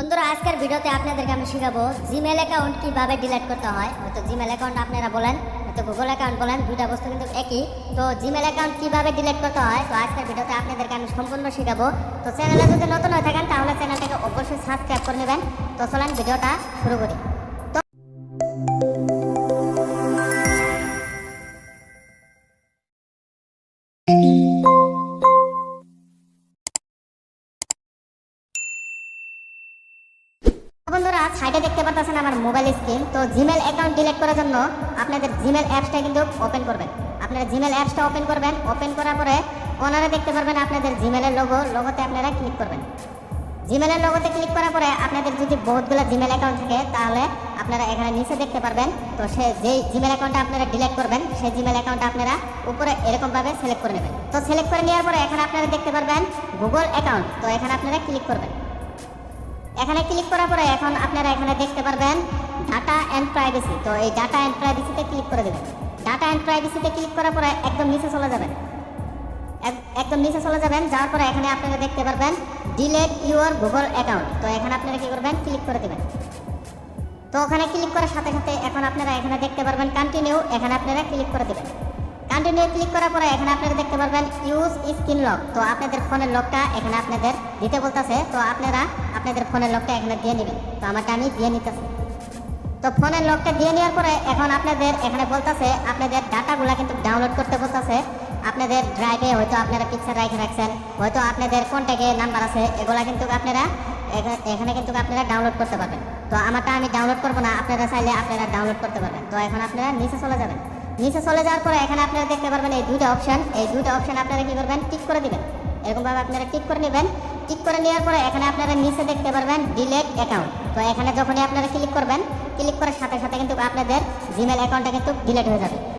বন্ধুরা, আজকের ভিডিওতে আপনাদেরকে আমি শিখাবো জিমেল অ্যাকাউন্ট কীভাবে ডিলিট করতে হয়। হয়তো জিমেল অ্যাকাউন্ট আপনারা বলেন, হয়তো গুগল অ্যাকাউন্ট বলেন, দুইটা বস্তু কিন্তু একই। তো জিমেল অ্যাকাউন্ট কীভাবে ডিলিট করতে হয়, তো আজকের ভিডিওতে আপনাদেরকে আমি সম্পূর্ণ শিখাবো। তো চ্যানেলে যদি নতুন হয়ে থাকেন, তাহলে চ্যানেলটাকে অবশ্যই সাবস্ক্রাইব করে নেবেন। তো চলেন ভিডিওটা শুরু করি। বন্ধুরা সাইডে দেখতে পাচ্ছেন আমার মোবাইল স্ক্রিন তো জিমেল অ্যাকাউন্ট ডিলিট করার জন্য আপনাদের জিমেল অ্যাপসটা কিন্তু ওপেন করবেন। আপনারা জিমেল অ্যাপসটা ওপেন করবেন। ওপেন করার পরে ওনারা দেখতে পারবেন আপনাদের জিমেলের লোগো লোগোতে আপনারা ক্লিক করবেন। জিমেলের লোগোতে ক্লিক করার পরে আপনাদের যদি বহুতগুলো জিমেল অ্যাকাউন্ট থাকে, তাহলে আপনারা এখানে নিচে দেখতে পারবেন। তো সে যেই জিমেল অ্যাকাউন্টটা আপনারা ডিলিট করবেন, সেই জিমেল অ্যাকাউন্টটা আপনারা উপরে এরকমভাবে সিলেক্ট করে নেবেন। তো সিলেক্ট করে নেওয়ার পরে এখানে আপনারা দেখতে পারবেন গুগল অ্যাকাউন্ট তো এখানে আপনারা ক্লিক করবেন। এখানে ক্লিক করার পরে এখন আপনারা এখানে দেখতে পারবেন ডাটা অ্যান্ড প্রাইভেসি তো এই ডাটা অ্যান্ড প্রাইভেসিতে ক্লিক করে দেবেন। ডাটা অ্যান্ড প্রাইভেসিতে ক্লিক করার পরে একদম নিচে চলে যাবেন। এক- একদম নিচে চলে যাবেন, যাওয়ার পরে এখানে আপনারা দেখতে পারবেন ডিলেট ইউর গুগল অ্যাকাউন্ট তো এখানে আপনারা কি করবেন? ক্লিক করে দেবেন। তো ওখানে ক্লিক করার সাথে সাথে এখন আপনারা এখানে দেখতে পারবেন কন্টিনিউ এখানে আপনারা ক্লিক করে দেবেন। কন্টিনিউ ক্লিক করার পরে এখানে আপনারা দেখতে পারবেন ইউজ স্ক্রিন লক তো আপনাদের ফোনের লকটা এখানে আপনাদের দিতে বলতেছে। তো আপনারা আপনাদের ফোনের লকটা এখানে দিয়ে নেবেন। তো আমাকে আমি দিয়ে নিতেছি। তো ফোনের লকটা দিয়ে নেওয়ার পরে এখন আপনাদের এখানে বলতেছে, আপনাদের ডাটাগুলো কিন্তু ডাউনলোড করতে বলতেছে। আপনাদের ড্রাইভে হয়তো আপনারা পিকচার রেখে রাখছেন। হয়তো আপনাদের কন্ট্যাক্টে নাম্বার আছে। এগুলা কিন্তু আপনারা এখানে কিন্তু আপনারা ডাউনলোড করতে পারবেন। তো আমারটা আমি ডাউনলোড করব না। আপনারা চাইলে আপনারা ডাউনলোড করতে পারবেন। তো এখন আপনারা নিচে চলে যাবেন। নিচে চলে যাওয়ার পরে এখানে আপনারা দেখতে পারবেন এই দুইটা অপশন এই দুইটা অপশন আপনারা কি করবেন? টিক করে দিবেন। এরকমভাবে আপনারা টিক করে নেবেন। টিক করে নেওয়ার পরে এখানে আপনারা নিচে দেখতে পারবেন ডিলেট অ্যাকাউন্ট তো এখানে যখনই আপনারা ক্লিক করবেন ক্লিক করার সাথে সাথে কিন্তু আপনাদের জিমেল অ্যাকাউন্টটা কিন্তু ডিলেট হয়ে যাবে।